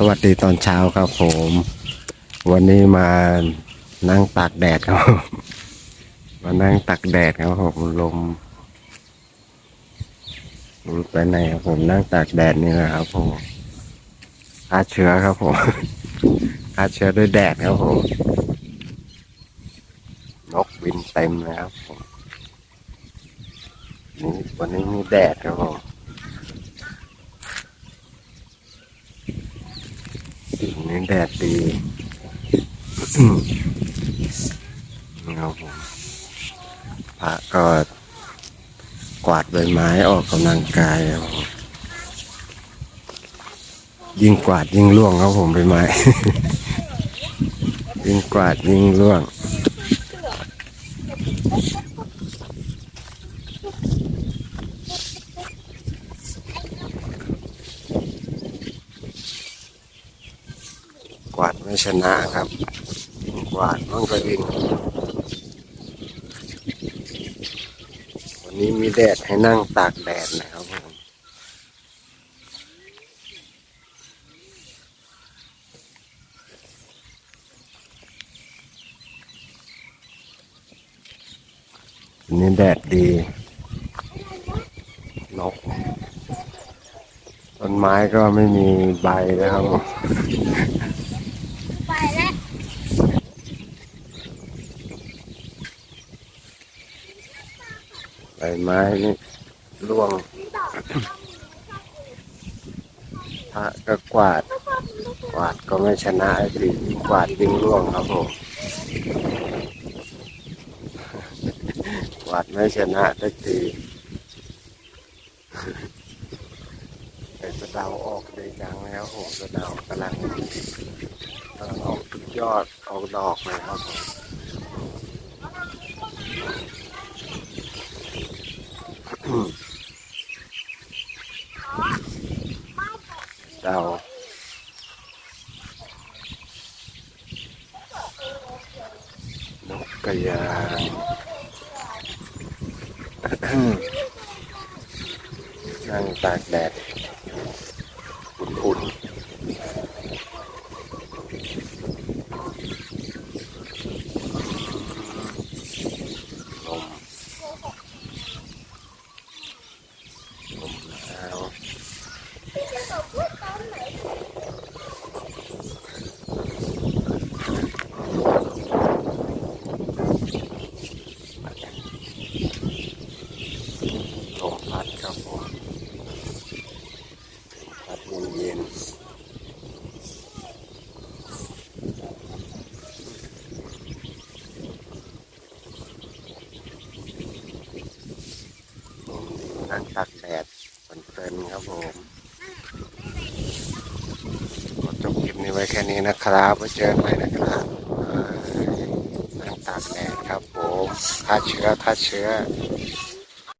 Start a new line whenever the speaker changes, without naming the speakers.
สวัสดีตอนเช้าครับผม วันนี้มานั่งตากแดดครับผมมานั่งตากแดดครับผมลมรู้ไปไหนครับผมนั่งตากแดดนี่แหละครับผมฆ่าเชื้อครับผมฆ่าเชื้อด้วยแดดครับผมนกบินเต็มเลยครับผมวันนี้มีแดดครับผม สิ่งนี้แดดดีครับผมพระก็กวาดใบไม้ออกกำลังกายครับผมยิ่งกวาดยิ่งร่วงครับผมใบไม้ยิ่งกวาดยิ่งร่วงาดไม่ชนะครับกวาดมันก็ดินวันนี้มีแดดให้นั่งตากแดดนะครับผมวันนี้แดดดีนกต้นไม้ก็ไม่มีใบนะครับ
แล้ว
ใบไม้นี่ร่วง พระก็กวาด กวาดก็ไม่ชนะไอ้สิยิ่งกวาดยิ่งร่วงครับผมกวาดไม่ชนะสักทีแต่สะเดาออกดีจังแล้วผมสะเดากำลังกำลังออกทุก ยอดออกดอกเลยครับผมเดานกกระยางนั่งตากแดด อุ่นๆลมลมหนาวลมพัดครับผมพัด เย็นนั่งตากแดดเพลินๆครับผมขอจบคลิปนี้ไว้แค่นี้นะครับไว้เจอกันใหม่นะครับนั่งตากแดดครับผมฆ่าเชื้อฆ่าเชื้อ